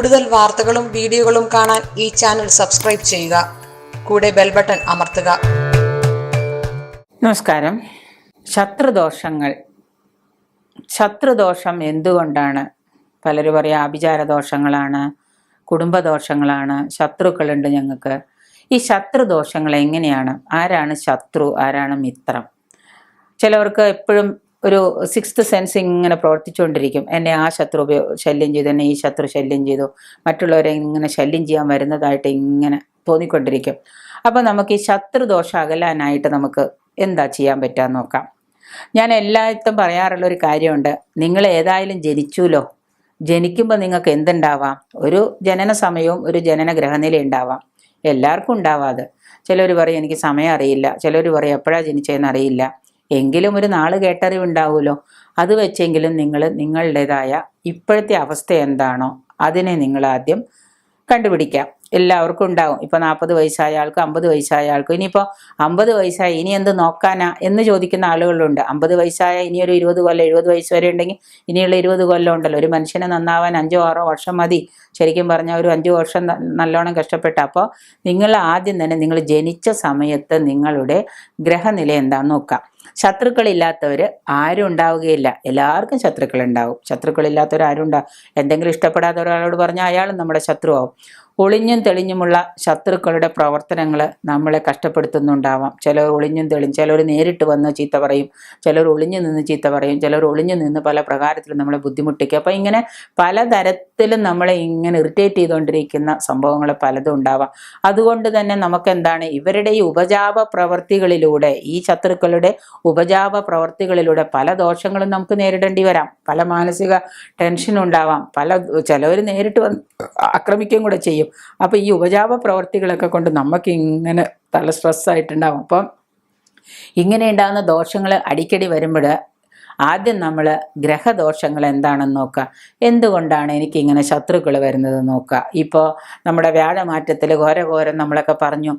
കൂടുതൽ വാർത്തകളും വീഡിയോകളും കാണാൻ ഈ ചാനൽ സബ്സ്ക്രൈബ് ചെയ്യുക. കൂടെ ബെൽ ബട്ടൺ അമർത്തുക. നമസ്കാരം. ശത്രുദോഷങ്ങൾ. ശത്രുദോഷം എന്തുകൊണ്ടാണ്? പലരും പറയാം ആഭിചാര ദോഷങ്ങളാണ് കുടുംബദോഷങ്ങളാണ് ശത്രുക്കളുണ്ട് ഞങ്ങൾക്ക്. ഈ ശത്രുദോഷങ്ങൾ എങ്ങനെയാണ്? ആരാണ് ശത്രു? ആരാണ് മിത്രം? ചിലവർക്ക് എപ്പോഴും ഒരു സിക്സ്ത് സെൻസ് ഇങ്ങനെ പ്രവർത്തിച്ചുകൊണ്ടിരിക്കും. എന്നെ ആ ശത്രു ശല്യം ചെയ്തു എന്നെ ഈ ശത്രു ശല്യം ചെയ്തു. മറ്റുള്ളവരെ ഇങ്ങനെ ശല്യം ചെയ്യാൻ വരുന്നതായിട്ട് ഇങ്ങനെ തോന്നിക്കൊണ്ടിരിക്കും. അപ്പോൾ നമുക്ക് ഈ ശത്രുദോഷം അകലാനായിട്ട് നമുക്ക് എന്താ ചെയ്യാൻ പറ്റുക നോക്കാം. ഞാൻ എല്ലായിടത്തും പറയാറുള്ള ഒരു കാര്യമുണ്ട്. നിങ്ങൾ ഏതായാലും ജനിച്ചുല്ലോ ജനിക്കുമ്പോൾ നിങ്ങൾക്ക് എന്തുണ്ടാവാം? ഒരു ജനന സമയവും ഒരു ജനന ഗ്രഹനില ഉണ്ടാവാം. എല്ലാവർക്കും ഉണ്ടാവാതെ ചിലർ പറയും എനിക്ക് സമയം അറിയില്ല. ചിലർ പറയും എപ്പോഴാണ് ജനിച്ചതെന്ന് അറിയില്ല. എങ്കിലും ഒരു നാൾ കേട്ടറിവുണ്ടാവുമല്ലോ. അത് വെച്ചെങ്കിലും നിങ്ങൾ നിങ്ങളുടേതായ ഇപ്പോഴത്തെ അവസ്ഥ എന്താണോ അതിനെ നിങ്ങൾ ആദ്യം കണ്ടുപിടിക്കാം. എല്ലാവർക്കും ഉണ്ടാവും. ഇപ്പൊ നാൽപ്പത് വയസ്സായ ആൾക്ക് അമ്പത് വയസ്സായ ആൾക്കും. ഇനിയിപ്പോൾ അമ്പത് വയസ്സായി ഇനി എന്ത് നോക്കാനാ എന്ന് ചോദിക്കുന്ന ആളുകളുണ്ട്. അമ്പത് വയസ്സായ ഇനിയൊരു ഇരുപത് കൊല്ലം എഴുപത് വയസ്സ് വരെ ഉണ്ടെങ്കിൽ ഇനിയുള്ള ഇരുപത് കൊല്ലം ഉണ്ടല്ലോ. ഒരു മനുഷ്യനെ നന്നാവാൻ അഞ്ചോ ആറോ വർഷം മതി. ശരിക്കും പറഞ്ഞാൽ ഒരു അഞ്ച് വർഷം നല്ലോണം കഷ്ടപ്പെട്ട അപ്പോൾ നിങ്ങൾ ആദ്യം തന്നെ നിങ്ങൾ ജനിച്ച സമയത്ത് നിങ്ങളുടെ ഗ്രഹനില എന്താന്ന് നോക്കാം. ശത്രുക്കളില്ലാത്തവർ ആരും ഉണ്ടാവുകയില്ല. എല്ലാവർക്കും ശത്രുക്കൾ ഉണ്ടാവും ശത്രുക്കളില്ലാത്തവർ ആരും ഉണ്ടാവും എന്തെങ്കിലും ഇഷ്ടപ്പെടാത്ത ഒരാളോട് പറഞ്ഞാൽ അയാളും നമ്മുടെ ശത്രുവാകും ഒളിഞ്ഞും തെളിഞ്ഞുമുള്ള ശത്രുക്കളുടെ പ്രവർത്തനങ്ങൾ നമ്മളെ കഷ്ടപ്പെടുത്തുന്നുണ്ടാവാം. ചിലർ ഒളിഞ്ഞും തെളിഞ്ഞ് ചിലർ നേരിട്ട് വന്ന് ചീത്ത പറയും ചിലർ ഒളിഞ്ഞു നിന്ന് ചീത്ത പറയും ചിലർ ഒളിഞ്ഞു നിന്ന് പല പ്രകാരത്തിലും നമ്മളെ ബുദ്ധിമുട്ടിക്കും. അപ്പം ഇങ്ങനെ പലതരത്തിലും നമ്മളെ ഇങ്ങനെ ഇറിറ്റേറ്റ് ചെയ്തുകൊണ്ടിരിക്കുന്ന സംഭവങ്ങൾ പലതും ഉണ്ടാവാം. അതുകൊണ്ട് തന്നെ നമുക്ക് എന്താണ് ഇവരുടെ ഈ ഉപജാപ പ്രവർത്തികളിലൂടെ ഈ ശത്രുക്കളുടെ ഉപജാപ പ്രവർത്തികളിലൂടെ പല ദോഷങ്ങളും നമുക്ക് നേരിടേണ്ടി വരാം. പല മാനസിക ടെൻഷനും ഉണ്ടാവാം. പല ചിലവർ നേരിട്ട് വന്ന് ആക്രമിക്കുകയും കൂടെ ചെയ്യും. അപ്പോൾ ഈ ഉപജാപ പ്രവർത്തികളൊക്കെ കൊണ്ട് നമുക്ക് ഇങ്ങനെ തല സ്ട്രെസ്സായിട്ടുണ്ടാവും അപ്പം ഇങ്ങനെ ഉണ്ടാകുന്ന ദോഷങ്ങൾ അടിക്കടി വരുമ്പോൾ ആദ്യം നമ്മൾ ഗ്രഹദോഷങ്ങൾ എന്താണെന്ന് നോക്കുക. എന്തുകൊണ്ടാണ് എനിക്ക് ഇങ്ങനെ ശത്രുക്കൾ വരുന്നത് നോക്കുക. ഇപ്പോൾ നമ്മുടെ വ്യാഴമാറ്റത്തിൽ ഘോരഘോരം നമ്മളൊക്കെ പറഞ്ഞു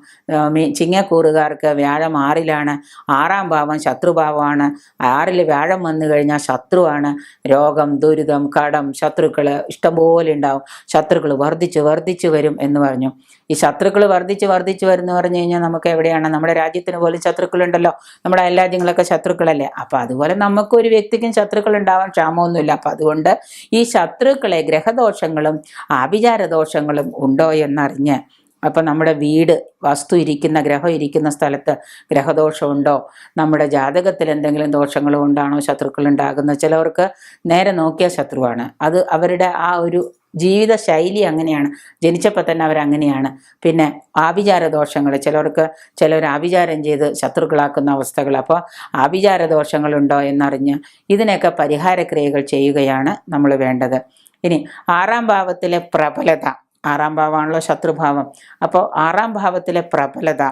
ചിങ്ങക്കൂറുകാർക്ക് വ്യാഴം ആറിലാണ് ആറാം ഭാവം ശത്രുഭാവമാണ് ആറിൽ വ്യാഴം വന്നു കഴിഞ്ഞാൽ ശത്രുവാണ് രോഗം ദുരിതം കടം ശത്രുക്കൾ ഇഷ്ടംപോലെ ഉണ്ടാവും ശത്രുക്കൾ വർദ്ധിച്ച് വർദ്ധിച്ച് വരും എന്ന് പറഞ്ഞു. ഈ ശത്രുക്കൾ വർദ്ധിച്ച് വർദ്ധിച്ച് വരുന്നു പറഞ്ഞു കഴിഞ്ഞാൽ നമുക്ക് എവിടെയാണ്? നമ്മുടെ രാജ്യത്തിന് പോലും ശത്രുക്കളുണ്ടല്ലോ നമ്മുടെ അയൽരാജ്യങ്ങളൊക്കെ ശത്രുക്കളല്ലേ? അപ്പം അതുപോലെ നമുക്ക് ഒരു വ്യക്തിക്കും ശത്രുക്കൾ ഉണ്ടാവാൻ ക്ഷാമമൊന്നുമില്ല. അപ്പം അതുകൊണ്ട് ഈ ശത്രുക്കളെ ഗ്രഹദോഷങ്ങളും ആഭിചാര ദോഷങ്ങളും ഉണ്ടോ എന്നറിഞ്ഞ് അപ്പം നമ്മുടെ വീട് വസ്തു ഇരിക്കുന്ന ഗ്രഹം ഇരിക്കുന്ന സ്ഥലത്ത് ഗ്രഹദോഷമുണ്ടോ? നമ്മുടെ ജാതകത്തിൽ എന്തെങ്കിലും ദോഷങ്ങൾ കൊണ്ടാണോ ശത്രുക്കൾ ഉണ്ടാകുന്നത്? ചിലവർക്ക് നേരെ നോക്കിയ ശത്രുവാണ്. അത് അവരുടെ ആ ഒരു ജീവിത ശൈലി അങ്ങനെയാണ്. ജനിച്ചപ്പോൾ തന്നെ അവരങ്ങനെയാണ്. പിന്നെ ആഭിചാര ദോഷങ്ങൾ ചിലർക്ക് ചിലർ ആഭിചാരം ചെയ്ത് ശത്രുക്കളാക്കുന്ന അവസ്ഥകൾ അപ്പോൾ ആഭിചാര ദോഷങ്ങളുണ്ടോ എന്നറിഞ്ഞ് ഇതിനൊക്കെ പരിഹാരക്രിയകൾ ചെയ്യുകയാണ് നമ്മൾ വേണ്ടത്. ഇനി ആറാം ഭാവത്തിലെ പ്രബലത. ആറാം ഭാവമാണല്ലോ ശത്രുഭാവം. അപ്പോൾ ആറാം ഭാവത്തിലെ പ്രബലത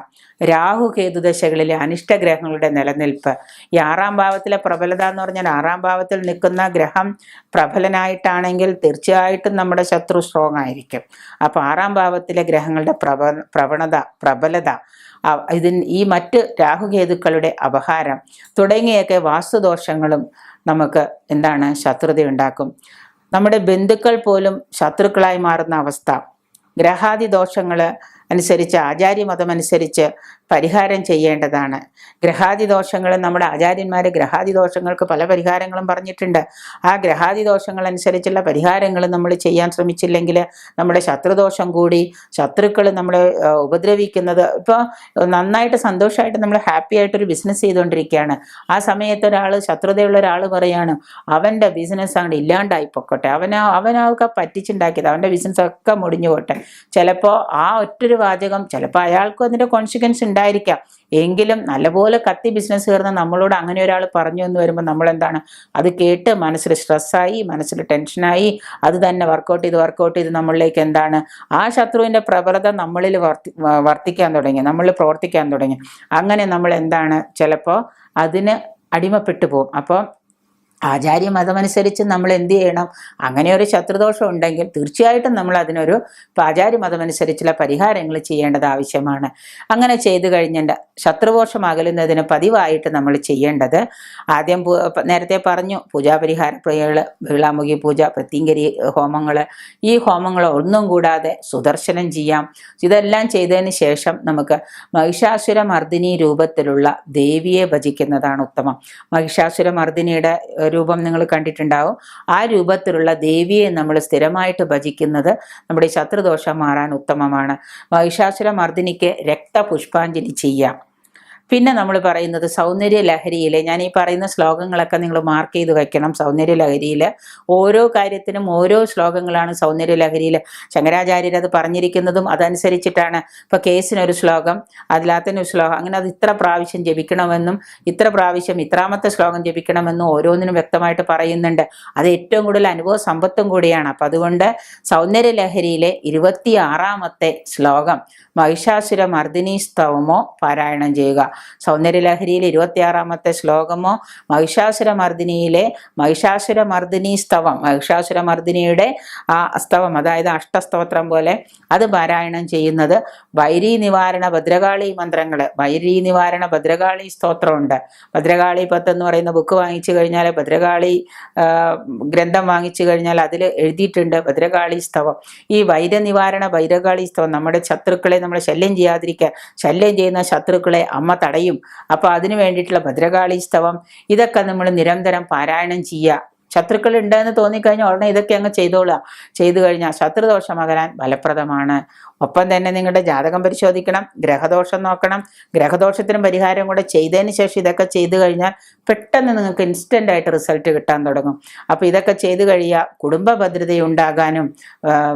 രാഹു കേതു ദശകളിലെ അനിഷ്ടഗ്രഹങ്ങളുടെ നിലനിൽപ്പ്. ഈ ആറാം ഭാവത്തിലെ പ്രബലത എന്ന് പറഞ്ഞാൽ ആറാം ഭാവത്തിൽ നിൽക്കുന്ന ഗ്രഹം പ്രബലനായിട്ടാണെങ്കിൽ തീർച്ചയായിട്ടും നമ്മുടെ ശത്രു സ്ട്രോങ് ആയിരിക്കും. അപ്പോൾ ആറാം ഭാവത്തിലെ ഗ്രഹങ്ങളുടെ പ്രബ പ്രവണത പ്രബലത ഇതിന് ഈ മറ്റ് രാഹുകേതുക്കളുടെ അപഹാരം തുടങ്ങിയൊക്കെ വാസ്തുദോഷങ്ങളും നമുക്ക് എന്താണ് ശത്രുതയുണ്ടാക്കും. നമ്മുടെ ബന്ധുക്കൾ പോലും ശത്രുക്കളായി മാറുന്ന അവസ്ഥ. ഗ്രഹാദി ദോഷങ്ങൾ അനുസരിച്ച് ആചാര്യമതമനുസരിച്ച് പരിഹാരം ചെയ്യേണ്ടതാണ്. ഗ്രഹാദി ദോഷങ്ങൾ നമ്മുടെ ആചാര്യന്മാർ ഗ്രഹാദി ദോഷങ്ങൾക്ക് പല പരിഹാരങ്ങളും പറഞ്ഞിട്ടുണ്ട്. ആ ഗ്രഹാദി ദോഷങ്ങൾ അനുസരിച്ചുള്ള പരിഹാരങ്ങൾ നമ്മൾ ചെയ്യാൻ ശ്രമിച്ചില്ലെങ്കിൽ നമ്മുടെ ശത്രുദോഷം കൂടി ശത്രുക്കൾ നമ്മളെ ഉപദ്രവിക്കുന്നത് ഇപ്പോൾ നന്നായിട്ട് സന്തോഷമായിട്ട് നമ്മൾ ഹാപ്പി ആയിട്ടൊരു ബിസിനസ് ചെയ്തുകൊണ്ടിരിക്കുകയാണ് ആ സമയത്ത് ഒരാൾ ശത്രുതയുള്ള ഒരാൾ പറയാണ് അവന്റെ ബിസിനസ് അങ്ങോട്ട് ഇല്ലാണ്ടായി പൊക്കോട്ടെ. അവനെ അവനൊക്കെ പറ്റിച്ചുണ്ടാക്കിയത് അവന്റെ ബിസിനസ് ഒക്കെ മുടിഞ്ഞു പോട്ടെ. ചിലപ്പോൾ ആ ഒറ്റൊരു വാചകം. ചിലപ്പോൾ അയാൾക്കും അതിന്റെ കോൺസിക്വൻസ് ഉണ്ടായിരിക്കാം. എങ്കിലും നല്ലപോലെ കത്തി ബിസിനസ് കയറുന്ന നമ്മളോട് അങ്ങനെ ഒരാൾ പറഞ്ഞു എന്ന് വരുമ്പോൾ നമ്മൾ എന്താണ് അത് കേട്ട് മനസ്സിൽ സ്ട്രെസ്സായി മനസ്സിൽ ടെൻഷനായി അത് തന്നെ വർക്കൗട്ട് ചെയ്ത് വർക്കൗട്ട് ചെയ്ത് നമ്മളിലേക്ക് എന്താണ്? ആ ശത്രുവിന്റെ പ്രബലത നമ്മളിൽ വർത്തി വർത്തിക്കാൻ തുടങ്ങി. നമ്മളിൽ പ്രവർത്തിക്കാൻ തുടങ്ങി. അങ്ങനെ നമ്മൾ എന്താണ്? ചിലപ്പോൾ അതിന് അടിമപ്പെട്ടു പോകും. അപ്പോൾ ആചാര്യ മതമനുസരിച്ച് നമ്മൾ എന്ത് ചെയ്യണം അങ്ങനെ ഒരു ശത്രുദോഷം ഉണ്ടെങ്കിൽ തീർച്ചയായിട്ടും നമ്മൾ അതിനൊരു ആചാര്യ മതമനുസരിച്ചുള്ള പരിഹാരങ്ങൾ ചെയ്യേണ്ടത് ആവശ്യമാണ്. അങ്ങനെ ചെയ്തു കഴിഞ്ഞിട്ട് ശത്രുദോഷം അകലുന്നതിന് പതിവായിട്ട് നമ്മൾ ചെയ്യേണ്ടത് ആദ്യം നേരത്തെ പറഞ്ഞു പൂജാപരിഹാര ക്രിയകൾ വീളാമുഖി പൂജ പ്രത്യങ്കരി ഹോമങ്ങൾ ഈ ഹോമങ്ങൾ ഒന്നും കൂടാതെ സുദർശനം ചെയ്യാം. ഇതെല്ലാം ചെയ്തതിന് ശേഷം നമുക്ക് മഹിഷാസുര മർദ്ദിനി രൂപത്തിലുള്ള ദേവിയെ ഭജിക്കുന്നതാണ് ഉത്തമം. മഹിഷാസുര മർദിനിയുടെ ഏഹ്, രൂപം നിങ്ങൾ കണ്ടിട്ടുണ്ടാവും. ആ രൂപത്തിലുള്ള ദേവിയെ നമ്മൾ സ്ഥിരമായിട്ട് ഭജിക്കുന്നത് നമ്മുടെ ശത്രുദോഷം മാറാൻ ഉത്തമമാണ്. മഹിഷാസുര മർദ്ദിനിക്ക് രക്തപുഷ്പാഞ്ജലി ചെയ്യാം. പിന്നെ നമ്മൾ പറയുന്നത് സൗന്ദര്യ ലഹരിയിലെ ഞാൻ ഈ പറയുന്ന ശ്ലോകങ്ങളൊക്കെ നിങ്ങൾ മാർക്ക് ചെയ്ത് വയ്ക്കണം സൗന്ദര്യ ലഹരിയിൽ ഓരോ കാര്യത്തിനും ഓരോ ശ്ലോകങ്ങളാണ് സൗന്ദര്യ ലഹരിയിൽ ശങ്കരാചാര്യർ അത് പറഞ്ഞിരിക്കുന്നതും അതനുസരിച്ചിട്ടാണ്. ഇപ്പോൾ കേസിനൊരു ശ്ലോകം അതിലാത്തനൊരു ശ്ലോകം അങ്ങനെ അത് ഇത്ര പ്രാവശ്യം ജപിക്കണമെന്നും ഇത്ര പ്രാവശ്യം ഇത്രാമത്തെ ശ്ലോകം ജപിക്കണമെന്നും ഓരോന്നിനും വ്യക്തമായിട്ട് പറയുന്നുണ്ട്. അത് ഏറ്റവും കൂടുതൽ അനുഭവ സമ്പത്തും കൂടിയാണ്. അപ്പം അതുകൊണ്ട് സൗന്ദര്യ ലഹരിയിലെ ഇരുപത്തി ആറാമത്തെ ശ്ലോകം മഹിഷാസുര മർദിനി സ്തവമോ പാരായണം ചെയ്യുക. സൗന്ദര്യലഹരിയിൽ ഇരുപത്തിയാറാമത്തെ ശ്ലോകമോ? മഹിഷാസുര മഹിഷാസുരമർദിനി മഹിഷാസുര മർദിനി സ്തവം. മഹിഷാസുര മർദിനിയുടെ ആ സ്തവം അതായത് അഷ്ടസ്തോത്രം പോലെ അത് പാരായണം ചെയ്യുന്നത് വൈരി നിവാരണ ഭദ്രകാളി മന്ത്രങ്ങൾ വൈരി നിവാരണ ഭദ്രകാളി സ്തോത്രമുണ്ട്. ഭദ്രകാളി പത്ത് എന്ന് പറയുന്ന ബുക്ക് വാങ്ങിച്ചു കഴിഞ്ഞാൽ ഭദ്രകാളി ഗ്രന്ഥം വാങ്ങിച്ചു കഴിഞ്ഞാൽ അതിൽ എഴുതിയിട്ടുണ്ട് ഭദ്രകാളി സ്തവം. ഈ വൈരനിവാരണ ഭൈരകാളി സ്തവം നമ്മുടെ ശത്രുക്കളെ നമ്മൾ ശല്യം ചെയ്യാതിരിക്കുക ശല്യം ചെയ്യുന്ന ശത്രുക്കളെ അമ്മ തടയും. അപ്പോൾ അതിനു വേണ്ടിയിട്ടുള്ള ഭദ്രകാളി സ്തവം. ഇതൊക്കെ നമ്മൾ നിരന്തരം പാരായണം ചെയ്യുക. ശത്രുക്കൾ ഉണ്ടെന്ന് തോന്നിക്കഴിഞ്ഞാൽ ഉടനെ ഇതൊക്കെ അങ്ങ് ചെയ്തോളാം ചെയ്തു കഴിഞ്ഞാൽ ശത്രുദോഷം അകലാൻ ഫലപ്രദമാണ്. ഒപ്പം തന്നെ നിങ്ങളുടെ ജാതകം പരിശോധിക്കണം ഗ്രഹദോഷം നോക്കണം. ഗ്രഹദോഷത്തിനും പരിഹാരം കൂടെ ചെയ്തതിന് ശേഷം ഇതൊക്കെ ചെയ്തു കഴിഞ്ഞാൽ പെട്ടെന്ന് നിങ്ങൾക്ക് ഇൻസ്റ്റന്റ് ആയിട്ട് റിസൾട്ട് കിട്ടാൻ തുടങ്ങും. അപ്പോൾ ഇതൊക്കെ ചെയ്തു കഴിയുക കുടുംബ ഭദ്രതയുണ്ടാകാനും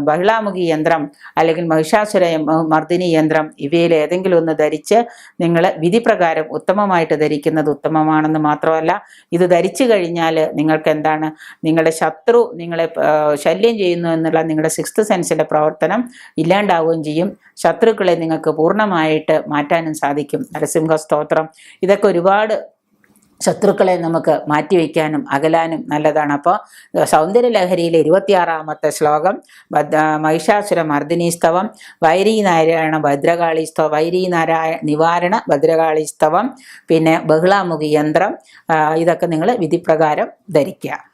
ബഹിളാമുഖി യന്ത്രം അല്ലെങ്കിൽ മഹിഷാസുര മർദ്ദിനി യന്ത്രം ഇവയിൽ ഏതെങ്കിലും ഒന്ന് ധരിച്ച് നിങ്ങൾ വിധിപ്രകാരം ഉത്തമമായിട്ട് ധരിക്കുന്നത് ഉത്തമമാണെന്ന് മാത്രമല്ല ഇത് ധരിച്ചു കഴിഞ്ഞാൽ നിങ്ങൾക്ക് എന്താണ് നിങ്ങളുടെ ശത്രു നിങ്ങളെ ശല്യം ചെയ്യുന്നു എന്നുള്ള നിങ്ങളുടെ സിക്സ്ത് സെൻസിന്റെ പ്രവർത്തനം ഇല്ലാണ്ടാവുകയും ചെയ്യും. ശത്രുക്കളെ നിങ്ങൾക്ക് പൂർണമായിട്ട് മാറ്റാനും സാധിക്കും. നരസിംഹ സ്തോത്രം. ഇതൊക്കെ ഒരുപാട് ശത്രുക്കളെ നമുക്ക് മാറ്റിവെക്കാനും അകലാനും നല്ലതാണ്. അപ്പോൾ സൗന്ദര്യ ലഹരിയിലെ ഇരുപത്തിയാറാമത്തെ ശ്ലോകം മഹിഷാസുര മർദിനി സ്തവം വൈരീ നാരായണ ഭദ്രകാളി സ്തവം വൈരീ നാരായണ നിവാരണ ഭദ്രകാളി സ്തവം പിന്നെ ബഹുളാമുഖി യന്ത്രം ഇതൊക്കെ നിങ്ങൾ വിധിപ്രകാരം ധരിക്കുക.